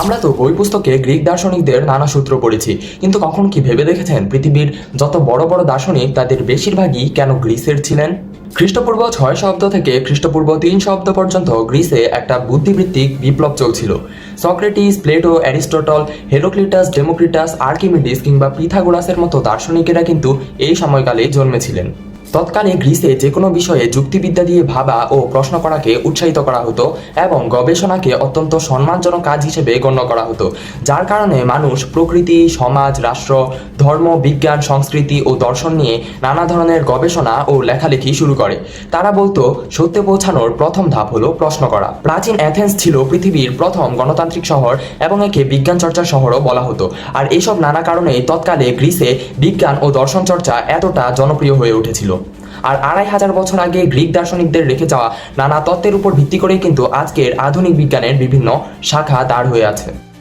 আমরা তো বই পুস্তকে গ্রিক দার্শনিকদের নানা সূত্র পড়েছি, কিন্তু কখন কি ভেবে দেখেছেন পৃথিবীর যত বড় বড় দার্শনিক তাদের বেশিরভাগই কেন গ্রিসের ছিলেন? খ্রিস্টপূর্ব ছয় শব্দ থেকে খ্রিস্টপূর্ব তিন শব্দ পর্যন্ত গ্রিসে একটা বুদ্ধিবৃত্তিক বিপ্লব চলছিল। Socrates, Plato, Aristotle, Heraclitus, Democritus, Archimedes কিংবা পিথাগোরাসের মতো দার্শনিকেরা কিন্তু এই সময়কালে জন্মেছিলেন। তৎকালে গ্রিসে যে কোনো বিষয়ে যুক্তিবিদ্যা দিয়ে ভাবা ও প্রশ্ন করাকে উৎসাহিত করা হতো এবং গবেষণাকে অত্যন্ত সম্মানজনক কাজ হিসেবে গণ্য করা হতো, যার কারণে মানুষ প্রকৃতি, সমাজ, রাষ্ট্র, ধর্ম, বিজ্ঞান, সংস্কৃতি ও দর্শন নিয়ে নানা ধরনের গবেষণা ও লেখালেখি শুরু করে। তারা বলতো, সত্যে পৌঁছানোর প্রথম ধাপ হলো প্রশ্ন করা। প্রাচীন অ্যাথেন্স ছিল পৃথিবীর প্রথম গণতান্ত্রিক শহর এবং একে বিজ্ঞান চর্চার শহরও বলা হতো। আর এইসব নানা কারণেই তৎকালে গ্রিসে বিজ্ঞান ও দর্শন চর্চা এতটা জনপ্রিয় হয়ে উঠেছিল। আর আড়াই হাজার বছর আগে গ্রিক দার্শনিকদের রেখে যাওয়া নানা তত্ত্বের উপর ভিত্তি করেই কিন্তু আজকের আধুনিক বিজ্ঞানের বিভিন্ন শাখা দাঁড় হয়ে আছে।